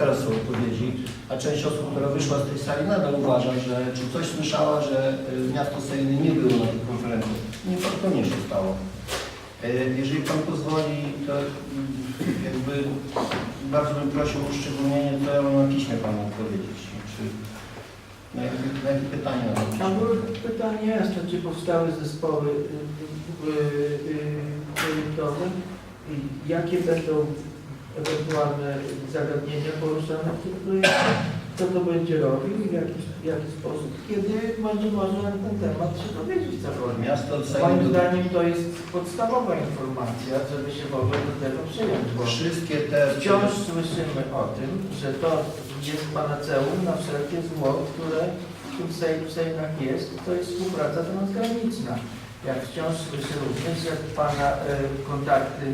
teraz są odpowiedzi, a część osób, która wyszła z tej sali nadal uważa, że czy coś słyszała, że y, miasto Sejny nie było na tej konferencji. Nie, to, to nie się stało. Y, Jeżeli Pan pozwoli, to y, jakby bardzo bym prosił o uszczególnienie, co ja mam na piśmie Panu odpowiedzieć. Czy, na, jakie, na jakie pytania piśmie? były pytanie jasne, czy powstały zespoły y, y, y, projektowe jakie będą ewentualne zagadnienia poruszane w tym projekcie, kto to będzie robił i w jaki, w jaki sposób, kiedy będzie można na ten temat się dowiedzieć cokolwiek. Miasto Moim Sejny zdaniem to jest podstawowa informacja, żeby się w ogóle do tego przyjąć, bo wszystkie te... wciąż słyszymy o tym, że to jest panaceum na wszelkie zło, które w tym w Sejmach jest, to jest współpraca transgraniczna. Jak wciąż słyszę również, że Pana e, kontakty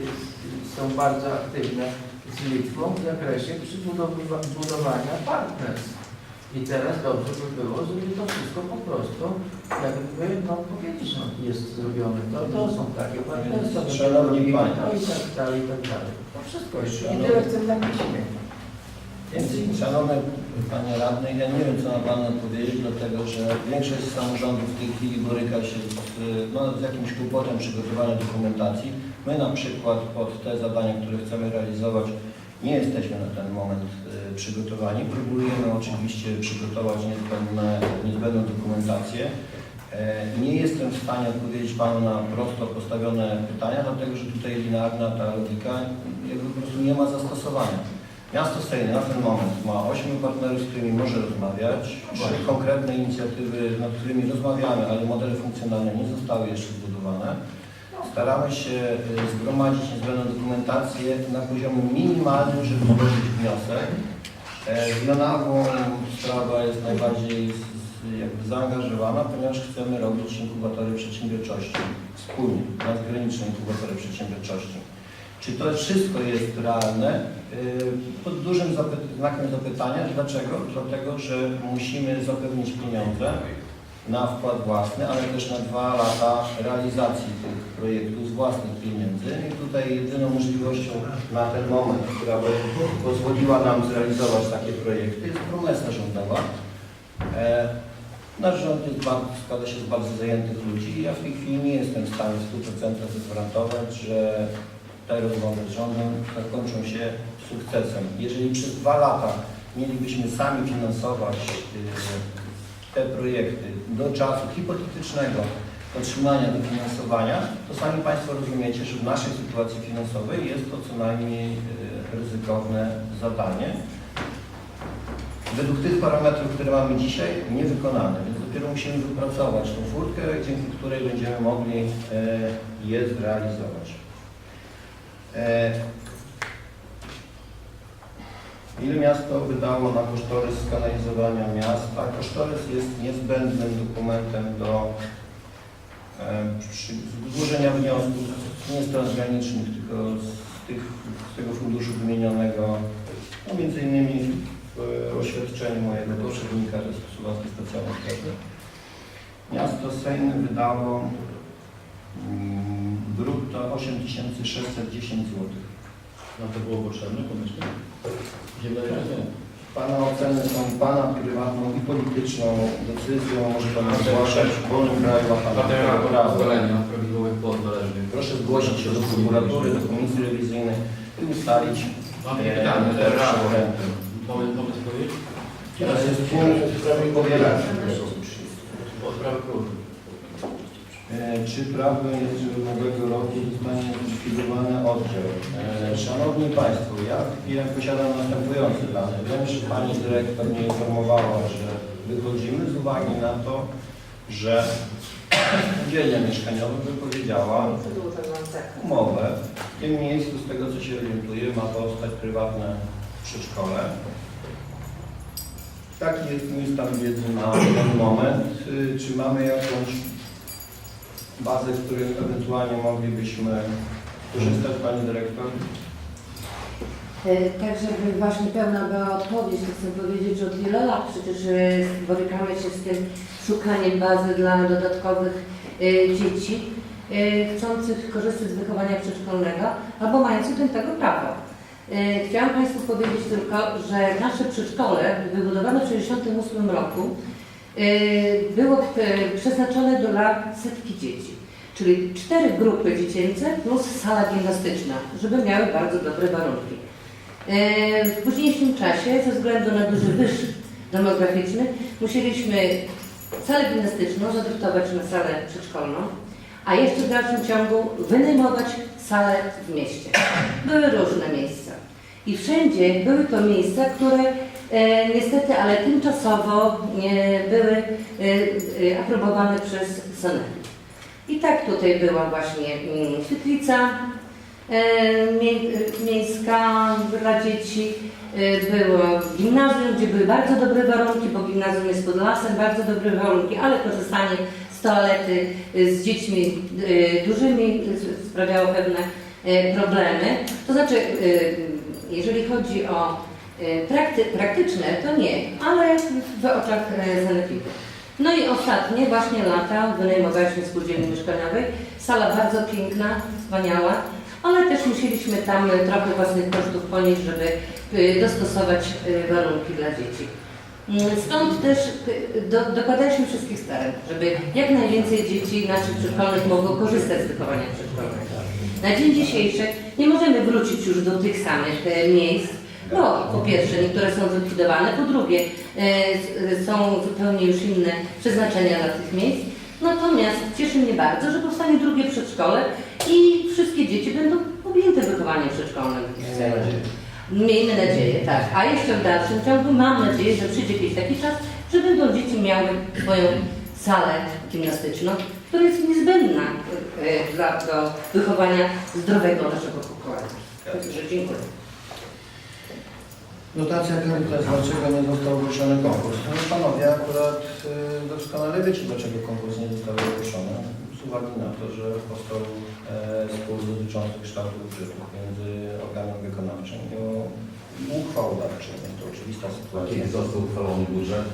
są bardzo aktywne z Litwą w zakresie przybudowania partnerstw. I teraz dobrze by było, żeby to wszystko po prostu jakby, no powiedzieć, no, jest zrobione. To, to są takie partnerstwa. Szanowni Państwo. No i tak dalej, i tak dalej. To wszystko jest. I tyle chcę na piśmie. Więc, szanowny Panie Radny, ja nie wiem, co mam Panu odpowiedzieć, dlatego że większość samorządów w tej chwili boryka się z, no, z jakimś kłopotem przygotowania dokumentacji. My na przykład pod te zadania, które chcemy realizować, nie jesteśmy na ten moment y, przygotowani. Próbujemy oczywiście przygotować niezbędne, niezbędną dokumentację. E, Nie jestem w stanie odpowiedzieć Panu na prosto postawione pytania, dlatego że tutaj linearna ta logika jakby po prostu nie ma zastosowania. Miasto Sejny na ten moment ma ośmiu partnerów, z którymi może rozmawiać. Trzy konkretne inicjatywy, nad którymi rozmawiamy, ale modele funkcjonalne nie zostały jeszcze zbudowane. Staramy się y, zgromadzić niezbędną dokumentację na poziomie minimalnym, żeby złożyć wniosek. E, Z Jonawą sprawa jest najbardziej jakby zaangażowana, ponieważ chcemy robić inkubatory przedsiębiorczości wspólnie, transgraniczne inkubatory przedsiębiorczości. Czy to wszystko jest realne? Y, Pod dużym zapy- znakiem zapytania. Dlaczego? Dlatego, że musimy zapewnić pieniądze na wkład własny, ale też na dwa lata realizacji tych projektów z własnych pieniędzy. I tutaj jedyną możliwością na ten moment, która by pozwoliła nam zrealizować takie projekty, jest promesa rządowa. E, Nasz rząd jest bardzo, składa się z bardzo zajętych ludzi ja w tej chwili nie jestem w stanie w 100% zagwarantować, że te rozmowy z rządem zakończą się sukcesem. Jeżeli przez dwa lata mielibyśmy sami finansować y, projekty do czasu hipotetycznego otrzymania dofinansowania, to sami Państwo rozumiecie, że w naszej sytuacji finansowej jest to co najmniej y, ryzykowne zadanie. Według tych parametrów, które mamy dzisiaj, niewykonane, więc dopiero musimy wypracować tą furtkę, dzięki której będziemy mogli e, je zrealizować. Ile miasto wydało na kosztorys skanalizowania miasta? Kosztorys jest niezbędnym dokumentem do złożenia wniosków nie z transgranicznych, tylko z, tych, z tego funduszu wymienionego, no między innymi w oświadczeniu mojego poprzednika, to jest Suwalski Specjalny. Miasto Sejny wydało mm, brutto 8610 zł. Nam to było potrzebne, pomyślę? Pana oceny są Pana prywatną i polityczną decyzją, może Pan zgłaszać w wolnym kraju, a Pan prawa. prawidłowych płot zależnych. Proszę zgłosić się do prokuratury, do komisji rewizyjnej i ustalić Mam e, pytanie, mogę, powiedzieć? Teraz jest punkt w sprawie powielania. O sprawę próby. Czy prawdą jest, że w nowego roku zostanie zlikwidowany oddział? E, Szanowni Państwo, ja ja posiadam następujące dane. Wiem, że Pani Dyrektor mnie informowała, że wychodzimy z uwagi na to, że spółdzielnia mieszkaniowa wypowiedziała umowę. W tym miejscu, z tego co się orientuję, ma powstać prywatne przedszkole. Taki jest mój stan wiedzy na ten moment. Y, Czy mamy jakąś bazę, z której ewentualnie moglibyśmy korzystać, Pani Dyrektor? E, Tak, żeby właśnie pełna była odpowiedź, to chcę powiedzieć, że od wielu lat przecież e, borykamy się z tym szukaniem bazy dla dodatkowych e, dzieci e, chcących korzystać z wychowania przedszkolnego albo mających do tego prawo. E, Chciałam Państwu powiedzieć tylko, że nasze przedszkole, wybudowane w 1968 roku, e, było e, przeznaczone dla setki dzieci. Czyli cztery grupy dziecięce plus sala gimnastyczna, żeby miały bardzo dobre warunki. E, W późniejszym czasie, ze względu na duży wyż demograficzny, musieliśmy salę gimnastyczną zadoptować na salę przedszkolną, a jeszcze w dalszym ciągu wynajmować salę w mieście. Były różne miejsca. I wszędzie były to miejsca, które niestety, ale tymczasowo e, były e, e, aprobowane przez sanepid. I tak tutaj była właśnie mm, świetlica e, mie- e, miejska dla dzieci, e, było gimnazjum, gdzie były bardzo dobre warunki, bo gimnazjum jest pod lasem, bardzo dobre warunki, ale korzystanie z toalety e, z dziećmi e, dużymi e, sprawiało pewne e, problemy. To znaczy, e, jeżeli chodzi o e, prakty, praktyczne, to nie, ale w oczach sanepidu. No i ostatnie właśnie lata wynajmowaliśmy spółdzielni mieszkaniowej. Sala bardzo piękna, wspaniała, ale też musieliśmy tam trochę własnych kosztów ponieść, żeby e, dostosować warunki dla dzieci. Mm, Stąd też do, dokładaliśmy wszystkich starań, żeby jak najwięcej dzieci naszych przedszkolnych mogło korzystać z wychowania przedszkolnego. Na dzień dzisiejszy nie możemy wrócić już do tych samych miejsc, bo po pierwsze niektóre są zlikwidowane, po drugie e, s- są zupełnie już inne przeznaczenia dla tych miejsc. Natomiast cieszy mnie bardzo, że powstanie drugie przedszkole i wszystkie dzieci będą objęte wychowaniem przedszkolnym. Miejmy nadzieję. Tak. A jeszcze w dalszym ciągu mam nadzieję, że przyjdzie kiedyś taki czas, że będą dzieci miały swoją salę gimnastyczną, która jest niezbędna e, dla, do wychowania zdrowego naszego pokolenia. Także dziękuję. Dotacja Caritas, dlaczego nie został ogłoszony konkurs? No panowie akurat y, doskonale wiecie, dlaczego konkurs nie został ogłoszony. Z uwagi na to, że powstał e, spór dotyczący kształtu budżetu między organem wykonawczym i uchwałodawczym. Jest to oczywista sytuacja. Kiedy został uchwalony budżet?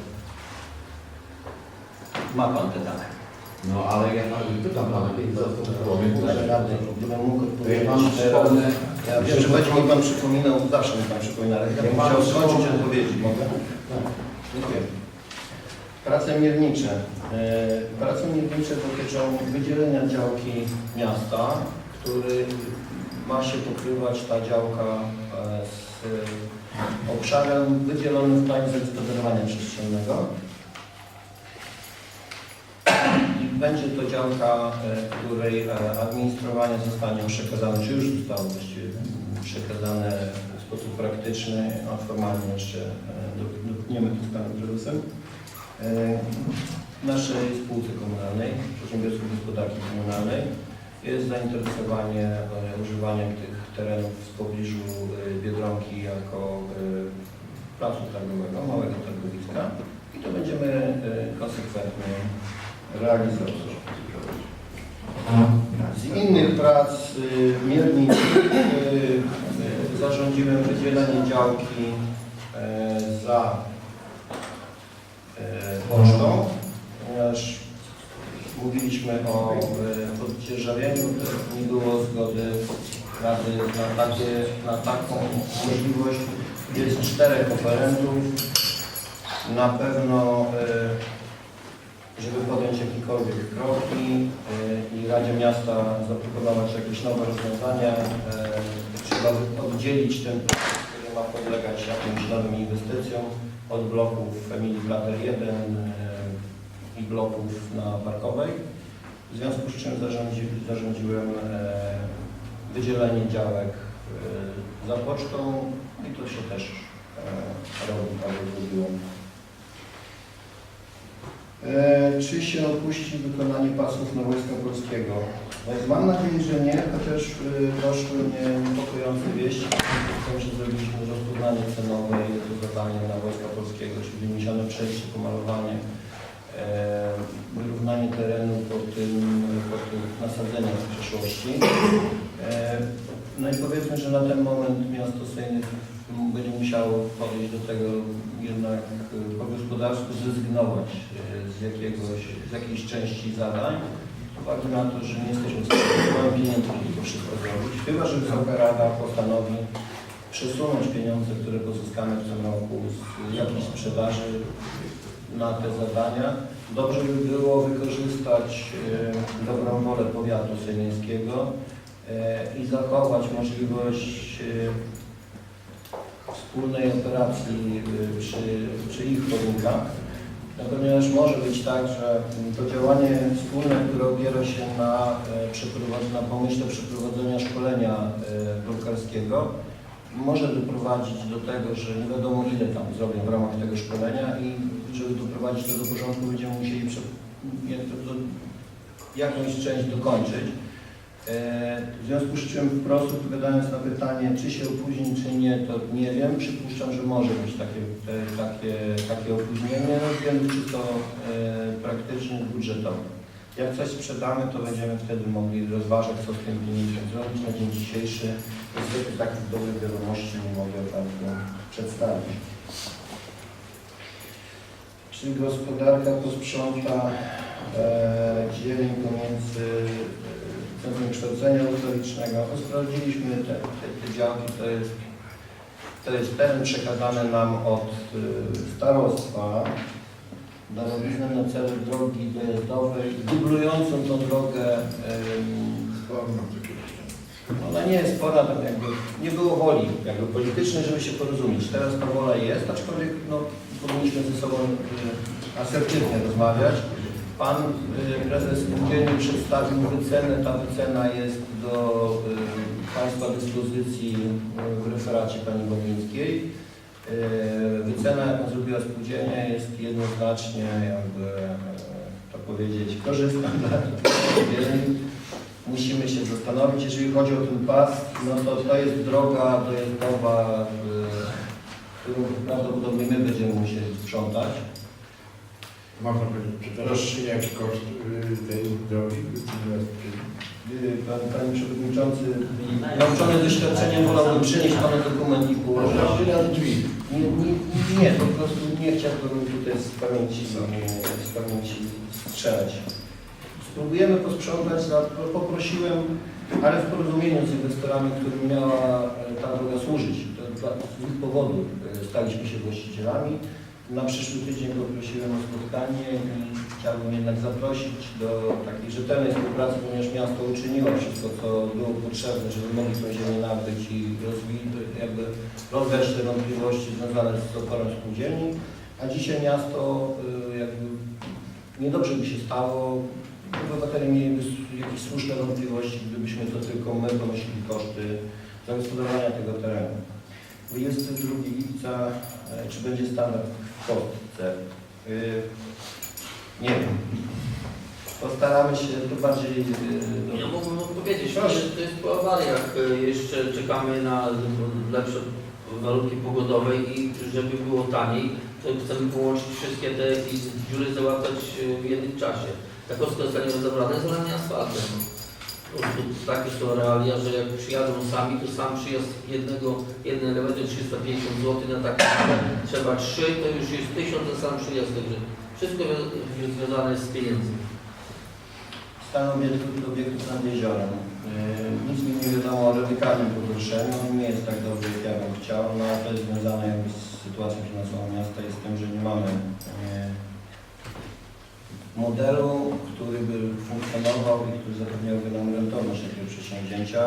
Ma pan te dane. No ale ja nawet pytam pana, kiedy uchwalony Panie budżet? radny, gdybym mógł odpowiedzieć panu przypomnę, ja wiem, że będzie mi pan przypominał, zawsze mi pan przypomina, ale ja bym panu chciał skończyć przypomnę. odpowiedzi, mogę? Dziękuję. Prace miernicze. E, Prace miernicze dotyczą wydzielenia działki miasta, który ma się pokrywać ta działka e, z obszarem wydzielonym w planie zagospodarowania przestrzennego. I będzie to działka, e, której e, administrowanie zostanie przekazane, czy już zostało właściwie przekazane w sposób praktyczny, a formalnie jeszcze e, do- dotkniemy to z panem prezesem. Naszej spółce komunalnej, Przedsiębiorstwie Gospodarki Komunalnej, jest zainteresowanie używaniem tych terenów w pobliżu Biedronki jako placu targowego, małego targowiska i to będziemy konsekwentnie realizować. Z innych prac y, mierniczych y, zarządziłem wydzielenie działki y, za y, pocztą, ponieważ mówiliśmy o y, oddzierżawieniu, to nie było zgody Rady na, takie, na taką możliwość. Jest czterech oferentów. Na pewno żeby podjąć jakiekolwiek kroki y, i Radzie Miasta zaproponować jakieś nowe rozwiązania. y, Trzeba oddzielić ten blok, który ma podlegać jakimś nowym inwestycjom od bloków Emilii Plater 1 y, i bloków na Parkowej. W związku z czym zarządzi, zarządziłem wydzielenie działek za pocztą i to się też robi, tak. E, Czy się opuści wykonanie pasów na Wojska Polskiego? E, Mam nadzieję, że nie, chociaż e, doszły mnie niepokojące wieści. Tym, że zrobiliśmy rozpoznanie cenowe i zadanie na Wojska Polskiego, czyli wyniesione przejście, pomalowanie, e, wyrównanie terenu po tym, po tych nasadzeniach w przeszłości. E, No i powiedzmy, że na ten moment miasto Sejny będzie musiało podejść do tego jednak e, po gospodarsku zrezygnować e, z, jakiegoś, z jakiejś części zadań, z uwagi na to, że nie jesteśmy w stanie małym pieniędzmi to wszystko zrobić, chyba że Wysoka Rada postanowi przesunąć pieniądze, które pozyskamy w tym roku z jakiejś sprzedaży na te zadania. Dobrze by było wykorzystać e, dobrą wolę powiatu sejmińskiego e, i zachować możliwość e, wspólnej operacji y, przy, przy ich warunkach. Ponieważ może być tak, że to działanie wspólne, które opiera się na, e, na pomyśle przeprowadzenia szkolenia e, brokerskiego, może doprowadzić do tego, że nie wiadomo ile tam zrobią w ramach tego szkolenia i żeby doprowadzić to do porządku, będziemy musieli jakąś część dokończyć. E, W związku z czym wprost odpowiadając na pytanie, czy się opóźni, czy nie, to nie wiem. Przypuszczam, że może być takie, takie, takie opóźnienie ze względów czysto e, praktycznych, budżetowych. Jak coś sprzedamy, to będziemy wtedy mogli rozważać, co z tym pieniędzmi zrobić. Na dzień dzisiejszy niestety takich dobrych wiadomości nie mogę Państwu przedstawić. Czy gospodarka posprząta e, dzieleń pomiędzy Centrum Kształcenia Autonomicznego? No, sprawdziliśmy te, te, te działki, to jest, to jest teren przekazany nam od e, starostwa darowiznę na cele drogi dojazdowej, dublującą tą drogę em, ona nie jest spora, tam jakby nie było woli jakby politycznej, żeby się porozumieć. Teraz ta wola jest, aczkolwiek no, powinniśmy ze sobą y, asertywnie rozmawiać. Pan y, prezes spółdzielni przedstawił wycenę. Ta wycena jest do y, Państwa dyspozycji y, w referacie Pani Bogińskiej. Y, wycena, jaką zrobiła spółdzielnia jest jednoznacznie, jakby to powiedzieć, korzystna dla spółdzielni. Musimy się zastanowić, jeżeli chodzi o ten pas, no to to jest droga dojazdowa, którą prawdopodobnie my będziemy musieli sprzątać. Można powiedzieć, jaki koszt y, tej drogi? Pan, Panie Przewodniczący, nauczony doświadczeniem wolałbym przynieść Panu dokument i położyć. Nie, nie, nie, po prostu nie chciałbym tutaj z pamięci, z pamięci strzelać. Spróbujemy posprzątać, poprosiłem, ale w porozumieniu z inwestorami, którym miała e, ta droga służyć. To dla, z ich powodu e, staliśmy się właścicielami. Na przyszły tydzień poprosiłem o spotkanie i chciałbym jednak zaprosić do takiej rzetelnej współpracy, ponieważ miasto uczyniło wszystko, co było potrzebne, żeby mogli tą ziemię nabyć i jakby rozwiać te wątpliwości związane z oporem spółdzielni. A dzisiaj miasto y, jakby niedobrze by się stało, obywatele mieliby jakieś słuszne wątpliwości, gdybyśmy to tylko my ponosili koszty zagospodarowania tego terenu. 22 lipca, e, czy będzie standard w kostce? Y, Nie wiem. Postaramy się to bardziej... Ja mógłbym odpowiedzieć, Proszę. to jest po awariach. Jeszcze czekamy na lepsze warunki pogodowe i żeby było taniej, to chcemy połączyć wszystkie te i dziury załatać w jednym czasie. Ta kostka zostanie rozebrana z zalania asfaltem. Prostu takie są realia, że jak przyjadą sami, to sam przyjazd jednego, jeden element to 350 zł na takie trzeba trzy, to już jest 1000 za sam przyjazd. Także wszystko jest związane z pieniędzmi. Stan obiektów, obiektów nad jeziorem. Yy, Nic mi nie wiadomo o radykalnym pogorszeniu. On nie jest tak dobry, jak ja bym chciał. No, to jest związane jakby z sytuacją finansową miasta i z tym, że nie mamy yy, modelu, który by funkcjonował i który zapewniałby nam rentowność takiego przedsięwzięcia.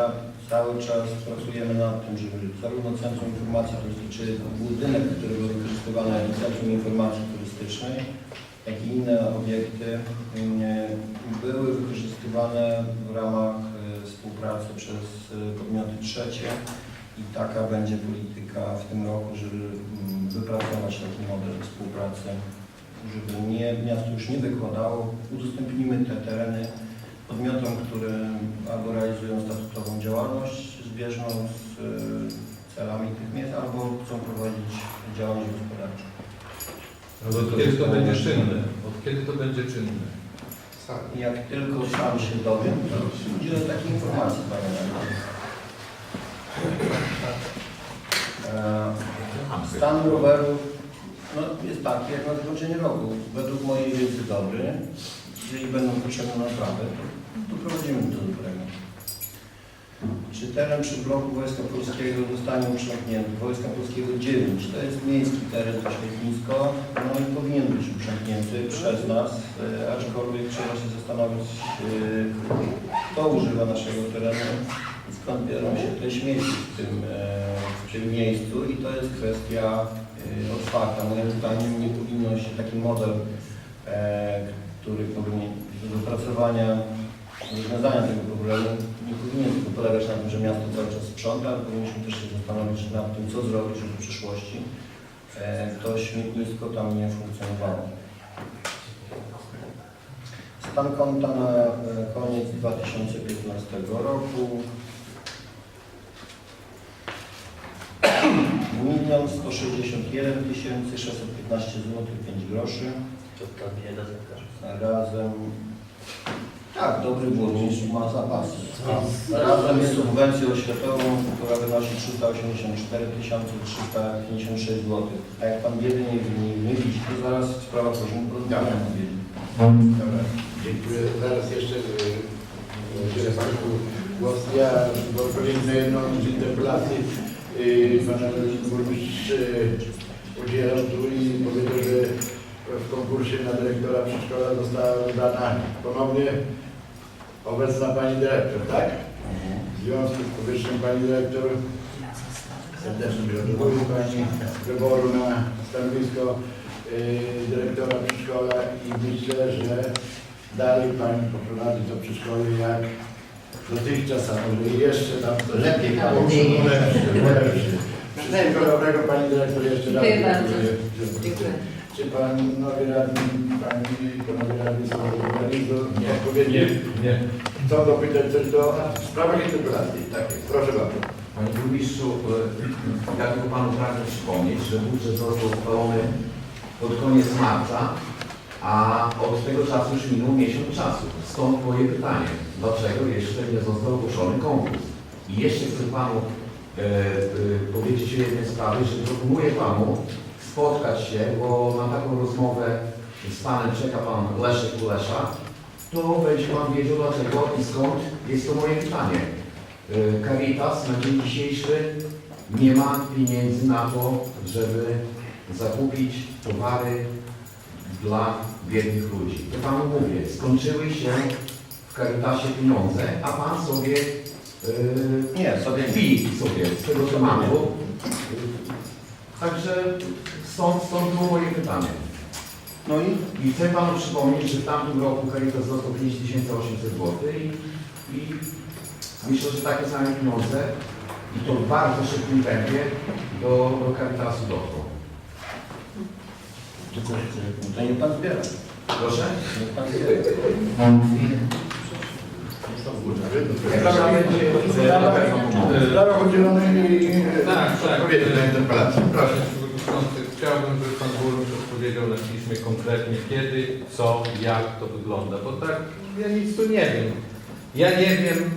Cały czas pracujemy nad tym, żeby zarówno Centrum Informacji Turystycznej, budynek, który był wykorzystywany jako Centrum Informacji Turystycznej, jak i inne obiekty były wykorzystywane w ramach e, współpracy przez e, podmioty trzecie i taka będzie polityka w tym roku, żeby mm, wypracować taki model współpracy, żeby nie, miasto już nie wykładało, udostępnimy te tereny podmiotom, które albo realizują statutową działalność zbieżną z e, celami tych miejsc, albo chcą prowadzić działalność gospodarczą. Od kiedy to będzie czynne? Od kiedy to będzie czynne? Jak tylko sam się dowiem, to udzielę takiej informacji Panie Radny. E, Stan rowerów no, jest taki jak na zakończenie roku. Według mojej wiedzy dobry. Jeżeli będą potrzebne naprawy, to doprowadzimy do dobrego. czy teren przy bloku Wojska Polskiego zostanie uprzęknięty? Wojska Polskiego 9, to jest miejski teren, to śmietnisko, no i powinien być uprzęknięty przez nas, e, aczkolwiek trzeba się zastanowić, e, kto używa naszego terenu skąd biorą się te śmieci w tym, e, w tym miejscu i to jest kwestia otwarta. Moim zdaniem nie powinno się taki model, e, który powinien do wypracowania rozwiązania tego problemu nie powinien tylko polegać na tym, że miasto cały czas sprząta, ale powinniśmy też się zastanowić nad tym, co zrobić, żeby w przyszłości e, to śmietnisko tam nie funkcjonowało. Stan konta na e, koniec 2015 roku. Milion 161 tysięcy 615 zł 5 groszy. To ta bieda. Razem, tak, dobry burmistrz ma zapasy. Razem z subwencją oświatową, która wynosi 384 356 zł. A jak pan biedy nie, widzi, to zaraz sprawa porządku porozmawiamy o biedzie. Dobra, dziękuję. Zaraz jeszcze e, udzielę Państwu głos. Ja w odpowiedzi na jedną z interpelacji y, Burmistrz y, udzielał tu i powiedział, że w konkursie na dyrektora przedszkola została dana ponownie obecna Pani Dyrektor, tak? W związku z powyższym Pani Dyrektor serdecznie gratuluję Pani wyboru na stanowisko y, dyrektora przedszkola i myślę, że dalej Pani poprowadzi to przedszkole jak dotychczas, a może jeszcze tam Lepiej, tam Pani. lepsze, lepsze. Wszystkiego dobrego Pani Dyrektor jeszcze raz. Dziękuję bardzo. Dziękuję. Czy Panowie Radni, Pani Panowie Radni są zadowoleni do odpowiedzi? Nie, nie. Chcą dopytać coś do w sprawach interpelacji? Tak jest, proszę bardzo. Panie Burmistrzu, e, ja tylko Panu pragnę przypomnieć, że budżet został uchwalony pod koniec marca, a od tego czasu już minął miesiąc czasu. Stąd moje pytanie, dlaczego jeszcze nie został ogłoszony konkurs? I jeszcze chcę Panu e, e, powiedzieć o jednej sprawie, że proponuję Panu spotkać się, bo na taką rozmowę z Panem czeka Pan Leszek Kulesza, to będzie Pan wiedział dlaczego i skąd jest to moje pytanie. Y, Caritas na dzień dzisiejszy nie ma pieniędzy na to, żeby zakupić towary dla biednych ludzi. To Panu mówię, skończyły się w Caritasie pieniądze, a Pan sobie yy, Nie, sobie kpi sobie z tego tematu. Także stąd, stąd było moje pytanie. No i I chcę Panu przypomnieć, że w tamtym roku Caritas dostał 5800 zł i, i myślę, że takie same pieniądze i to w bardzo szybkim tempie do, do Caritasu dotrą. To nie pan zbiera. Proszę? Niech pan zbiera. Sprawa i Tak, tak. odpowiedzi na interpelację. Proszę. Przewodniczący, Chciałbym, żeby Pan Burmistrz odpowiedział na piśmie konkretnie kiedy, co, jak to wygląda, bo tak ja nic tu nie wiem. Ja nie wiem,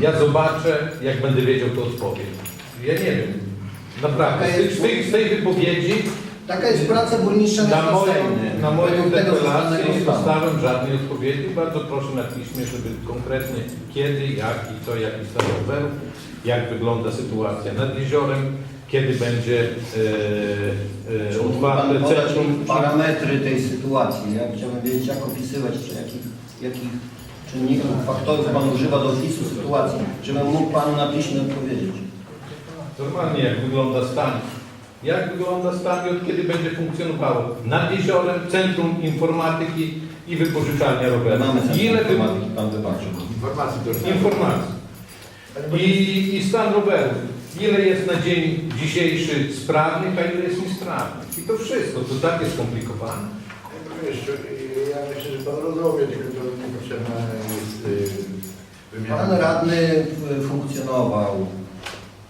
ja zobaczę, jak będę wiedział, to odpowiem. Ja nie wiem. Naprawdę, z, tej, z tej wypowiedzi Taka jest praca burmistrza na Sejny. na moją deklarację nie dostałem żadnej odpowiedzi. Bardzo proszę na piśmie, żeby konkretnie kiedy, jak i co, jaki stan rowerów, jak wygląda sytuacja nad jeziorem, kiedy będzie e, e, Czy otwarte Pan podać centrum. parametry tej sytuacji? Ja chciałbym wiedzieć, jak opisywać, czy jakich, jakich czynników, faktorów Pan używa do opisu sytuacji, żebym mógł Panu na piśmie odpowiedzieć. Normalnie jak wygląda stan. Jak wygląda od kiedy będzie funkcjonowało nad jeziorem Centrum Informatyki i Wypożyczalnia Rowerów. Mamy Ile wy... informatyki, Pan wybaczy. Informacji do informacji. I, I stan rowerów. Ile jest na dzień dzisiejszy sprawnych, a ile jest niesprawnych. I to wszystko. To tak jest skomplikowane. Ja myślę, że Pan rozumie, tylko to niepotrzebna jest y, wymiana. Pan radny y, funkcjonował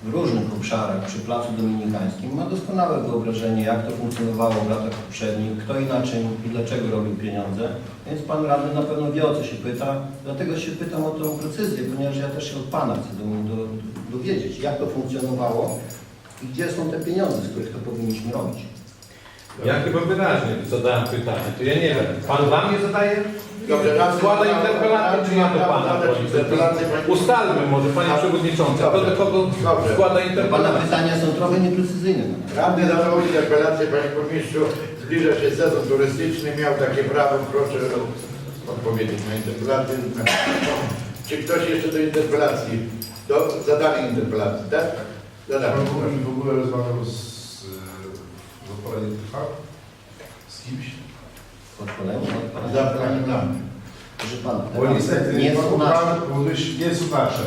w różnych obszarach przy Placu Dominikańskim. Ma doskonałe wyobrażenie, jak to funkcjonowało w latach poprzednich, kto inaczej i dlaczego robił pieniądze. Więc Pan radny na pewno wie, o co się pyta. Dlatego się pytam o tą precyzję, ponieważ ja też się od Pana chcę do, do, dowiedzieć, jak to funkcjonowało i gdzie są te pieniądze, z których to powinniśmy robić. Ja chyba wyraźnie zadałem pytanie, to ja nie wiem. Pan wam nie zadaje? Dobrze, raz- Składa interpelację, czy ja do pana? Interpelację, Ustalmy może, panie przewodniczący, kto do kogo Dobrze. składa Pana interpelację. pytania są trochę nieprecyzyjne. Radny zadał interpelację, panie burmistrzu, zbliża się sezon turystyczny, miał takie prawo, proszę odpowiedzieć na interpelację. Czy ktoś jeszcze do interpelacji, do zadanej interpelacji, tak? Zadamy. Pan Burmistrz w ogóle rozmawiał z, z odpowiednim trwa? Z kimś? Od pana. Zapytanie nam. Proszę pana, Bo niestety nie pan są nasze. Pan nie są nasze.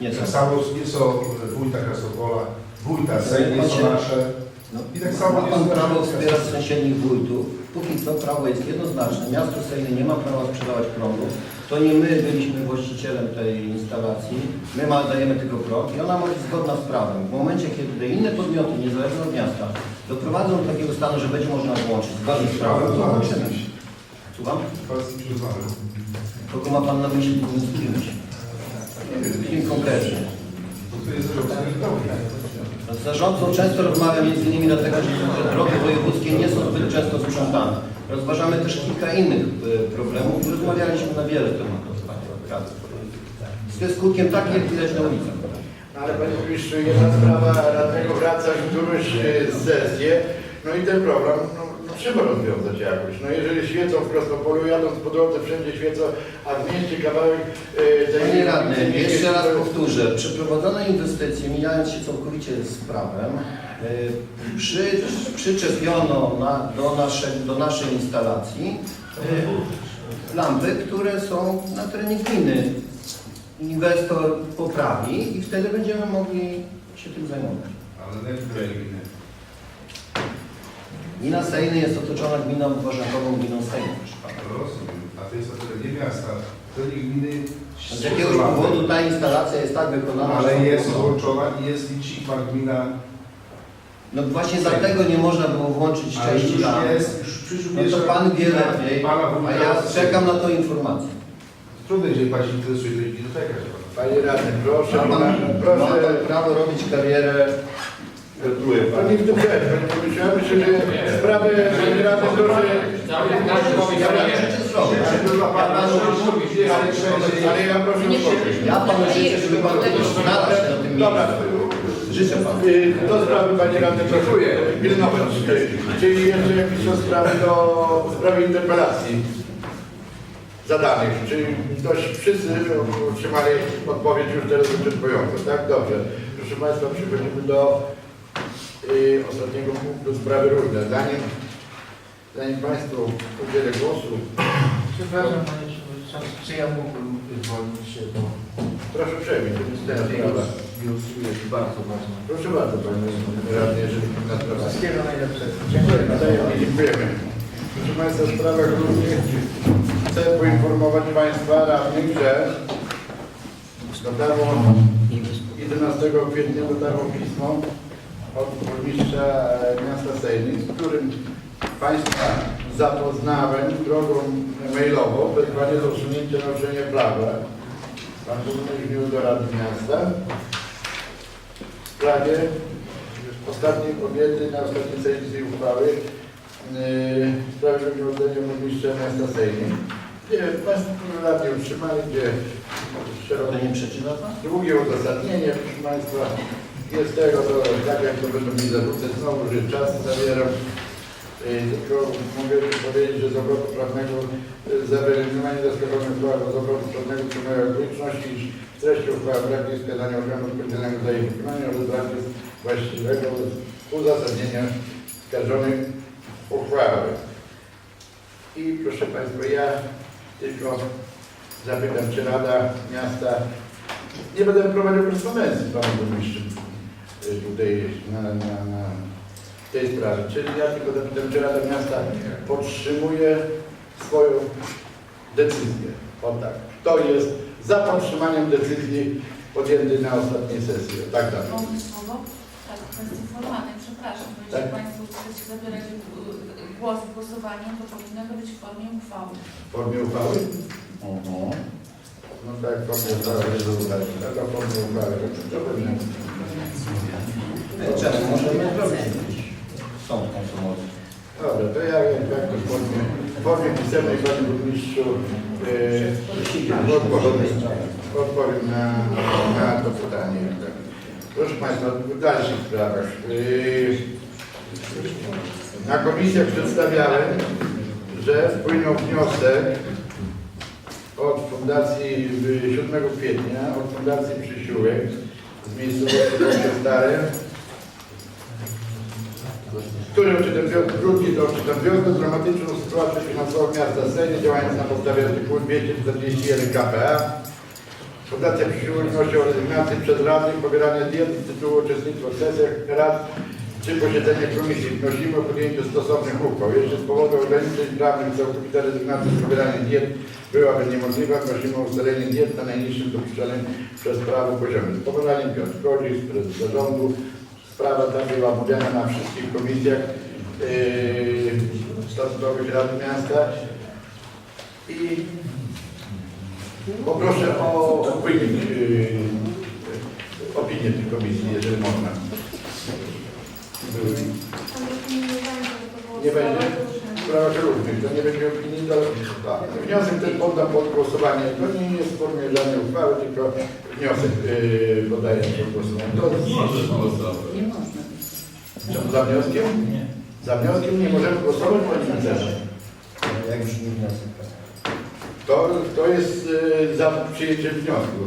Nie są. Tak samo nie są wójta Krasopola, wójta Sejm nie są nasze. No, I tak samo ma pan prawo wspierać sąsiednich wójtów. Póki co prawo jest jednoznaczne. Miasto Sejny nie ma prawa sprzedawać prądu. To nie my byliśmy właścicielem tej instalacji. My ma, dajemy tylko prąd i ona ma być zgodna z prawem. W momencie, kiedy inne podmioty, niezależne od miasta, doprowadzą do takiego stanu, że będzie można włączyć zgodnie z prawem, to włączymy. Słucham? Kogo ma pan na myśli, mówiąc kim konkretnie? To jest zarządzanie drogi. Z zarządcą często rozmawiam między innymi dlatego, że drogi wojewódzkie nie są zbyt często sprzątane. Rozważamy też kilka innych y, problemów i rozmawialiśmy na wiele tematów. Z tym skutkiem taki, jak widać na ulicach. Ale panie burmistrzu, jedna sprawa radnego wraca w którąś e, sesję, no i ten problem no, no, trzeba rozwiązać jakoś. No jeżeli świecą w Krasnopolu, jadąc po drodze, wszędzie świecą, a w mieście kawałek tej... Panie radny, jeszcze raz powtórzę. Przeprowadzone inwestycje, mijając się całkowicie z prawem, y, przy, przyczepiono na, do, naszej, do naszej instalacji y, lampy, które są na terenie gminy. Inwestor poprawi i wtedy będziemy mogli się tym zajmować. Ale nie tutaj gminy. Gmina Sejny jest otoczona gminą dworzankową, gminą Sejny. proszę pana. Rozumiem. A to jest na terenie miasta. To nie gminy... Z jakiegoś powodu ta instalacja jest tak wykonana, Ale że- jest włączona i jest licznik, ma gmina... No właśnie dlatego nie można było włączyć Ale części już lamp. jest, już przyszło No to pan wie lepiej, a ja czekam na tą informację. Trudno, jeżeli pan się interesuje, to idzie doczekać. Panie radny, proszę, Ma pan, ma proszę. pan prawo robić karierę. Gratuluję To nie w tym burmistrzu. Ja myślę, że sprawę. Ja panu, Ale ja proszę odpowiedź. ja panu życzę, żeby pan znalazł się na tym Dobra. Życzę panu. y, do sprawy panie radny proszę pilnować. Y, Czyli jeszcze jakieś są sprawy do sprawy interpelacji zadanych. Czy ktoś, wszyscy otrzymali odpowiedź już teraz wyczerpującą, tak? Dobrze. Proszę Państwa, przechodzimy do y, ostatniego punktu sprawy różne. Zanim, zanim Państwu udzielę głosu, Przepraszam panie przewodniczący, czy ja mógłbym zwolnić się, bo proszę przejmij, to jest teraz sprawa. już jest bardzo ważne. Proszę bardzo Panie Radny, jeżeli Pan nas prowadzi. Wszystkiego najlepszego. Dziękuję bardzo. Dziękujemy. Proszę Państwa, w sprawach różnych chcę poinformować Państwa radnych, że dotarło 11 kwietnia dotarło pismo od burmistrza miasta Sejny, z którym Państwa zapoznałem drogą mailową w wezwanie do usunięcia naruszenia prawa. Pan burmistrz wniósł do Rady Miasta w sprawie ostatniej kobiety na ostatniej sesji uchwały yy, w sprawie wyglądania burmistrza miasta Sejny, gdzie Państwo radni utrzymali, gdzie szerokie nie przeczyta pan? Drugie uzasadnienie, proszę Państwa, jest tego, to tak jak to będą mi zarzuty, znowu, że czas zabieram. Yy, Tylko mogę powiedzieć, że z obrotu prawnego yy, za wyeliminowanie zaskarbionych uchwał z obrotu prawnego przyjmuję okoliczność, iż w uchwały brak jest wskazania organu odpowiedzialnego za jej wykonanie oraz brak jest właściwego uzasadnienia skarżonej uchwały. I proszę Państwa, ja tylko zapytam, czy Rada Miasta nie będę prowadził korespondencji z panem burmistrzem y, tutaj na, na, na tej sprawie. Czyli ja tylko zapytam, czy Rada Miasta podtrzymuje swoją decyzję. O tak. Kto jest za podtrzymaniem decyzji podjętej na ostatniej sesji? O Tak, tak. Mogę słowo? Tak, kwestii formalnej, przepraszam, bo Tak. Państwo chcecie zabierać y, głos w głosowaniu, to powinno to być w formie uchwały. W formie uchwały? No tak, formie uchwały. Taka forma uchwały. To pewnie. Czemu? Możemy zrobić jakiś sąd konsumowy. Dobra, to ja jakoś w formie, w formie pisemnej Panie Burmistrzu yy, odpowiem, odpowiem na, na to pytanie. Proszę Państwa, w dalszych sprawach. Yy, na komisjach przedstawiałem, że wpłynął wniosek od Fundacji w 7 kwietnia, od Fundacji Przysiłek z miejscowości Stare, który odczytam krótki to odczytam wiązał dramatyczną sytuację finansową miasta Sejny, działając na podstawie artykułu 241 KPA. Fundacja Przysiłek wnosi o rezygnację przed Rady i pobieranie diet z tytułu uczestnictwa w sesjach rad czy posiedzeniach komisji. Wnosimy o podjęcie stosownych uchwał. Jeśli z powodu ograniczeń prawnych całkowita rezygnacja z pobierania diet byłaby niemożliwa, prosimy o ustalenie diet na najniższym dopuszczonym przez prawo poziomie. Z powodaniem Piotr Kodzik, prezes zarządu. Sprawa ta była omawiana na wszystkich komisjach yy, statutowych Rady Miasta i poproszę o opinię, yy, opinię tych komisji, jeżeli można. Nie będzie? W sprawach różnych, to nie będzie opinii, to tak. wniosek ten poddam pod głosowanie. To nie jest w formie żadnej uchwały, tylko wniosek yy, podaję pod głosowanie. To Możesz głosować. Nie można. Co, za wnioskiem? Nie. Za wnioskiem nie możemy głosować, panie mecenas. Jak brzmi wniosek? To, to jest yy, za przyjęciem wniosku.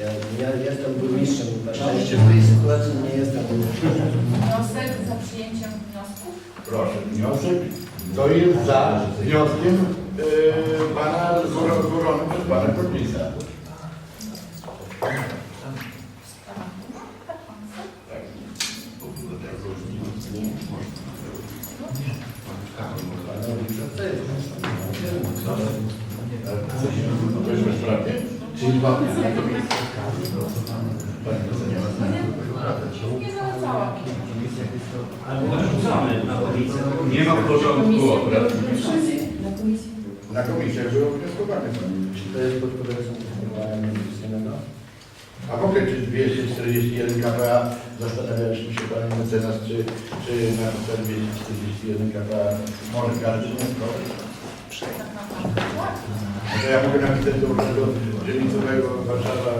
Ja, ja jestem burmistrzem, na szczęście w tej sytuacji nie jestem burmistrzem. Wniosek za przyjęciem wniosku? Proszę, wniosek to jest za wnioskiem yy, pana przez pana burmistrza. Czyli dwa Albo wyrzucamy na ulicę. Nie ma porządku obrad. Na komisjach było wnioskowane. Czy to jest pod kodeksu konstytucyjnego? A w ogóle czy 241 KPA zastanawialiśmy się Panie Mecenas, czy, czy na 241 KPA może karać to ja mogę napisać do urzędu dzielnicowego Warszawa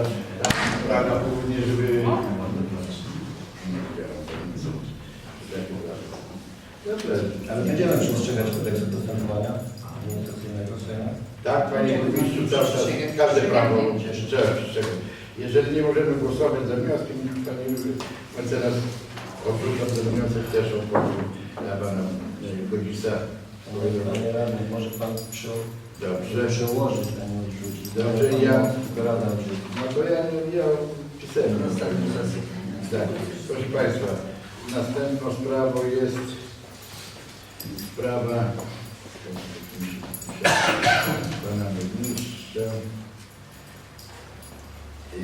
Praga, Południe, żeby... Dobrze. Ale będziemy przestrzegać kodeksu postępowania administracyjnego Sejmu. Tak, Panie Burmistrzu, czas każde prawo trzeba przestrzegać. Jeżeli nie możemy głosować za wnioskiem, Panie Mecenas odrzucam ten wniosek też odpowiedź na Pana Godzisa. Panie radny, może pan przy, Dobrze. przełożyć, a nie odrzucić. Dobrze, ja- rada odrzuci. No to ja, ja pisemnie. Tak. Proszę Państwa, następną sprawą jest sprawa Pana Burmistrza. I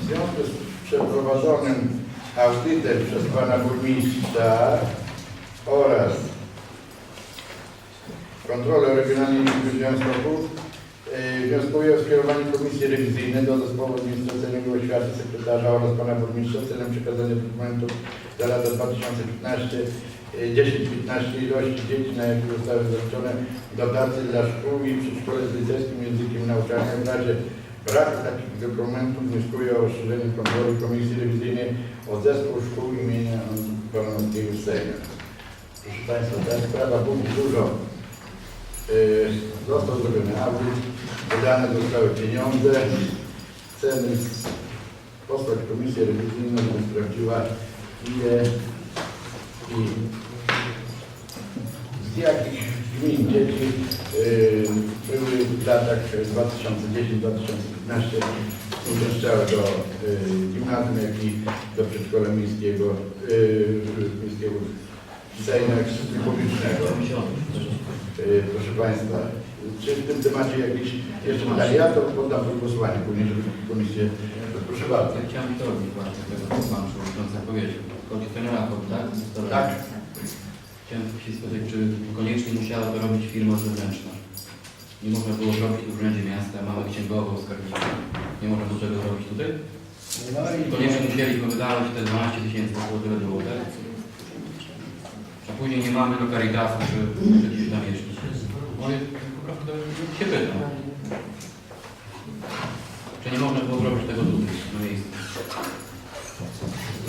W związku z przeprowadzonym audytem przez Pana Burmistrza oraz kontrolę Regionalnej Izby Związkowych Yy, Wnioskuję o skierowanie Komisji Rewizyjnej do Zespołu Administracyjnego Oświaty Sekretarza oraz Pana Burmistrza celem przekazania dokumentów za lata 2015 yy, 10-15 ilości dzieci, na jakie zostały zaliczone dotacje dla szkół i przedszkole z licejskim językiem nauczania. W razie braku takich dokumentów wnioskuję o rozszerzenie kontroli Komisji Rewizyjnej o zespół szkół imienia Panowskiego Sejmu. Proszę Państwa, ta sprawa dużo Został zrobiony audyt, wydane zostały pieniądze. Z- posłać komisję rewizyjną, sprawdziła ile i z jakich gmin dzieci yy, były w latach 2010-2015 uczęszczały do yy, gimnazjum, jak i do przedszkola miejskiego, miejskiego Sejmek publicznego. Yy, Proszę Państwa, czy w tym temacie jakieś jeszcze pytania? Ja to poddam do głosowania później, żeby komisję... Proszę bardzo. Ja chciałem to robić właśnie tego, co Pan Przewodniczący powiedział. Chodzi to nie raport, tak? Zostawiam. Tak? Chciałem się spytać, czy koniecznie musiała to robić firma zewnętrzna? Nie można było zrobić w Urzędzie Miasta, mamy księgową, skarbnika. Nie można było tego zrobić tutaj? No i Koniecznie musieliśmy wydawać te 12 tysięcy, było, tak? Później nie mamy do Caritasu, czy gdzieś jeszcze. Moje po prostu się pytam. Czy nie można było zrobić tego tutaj, na miejscu?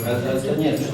Ale to, to nie jest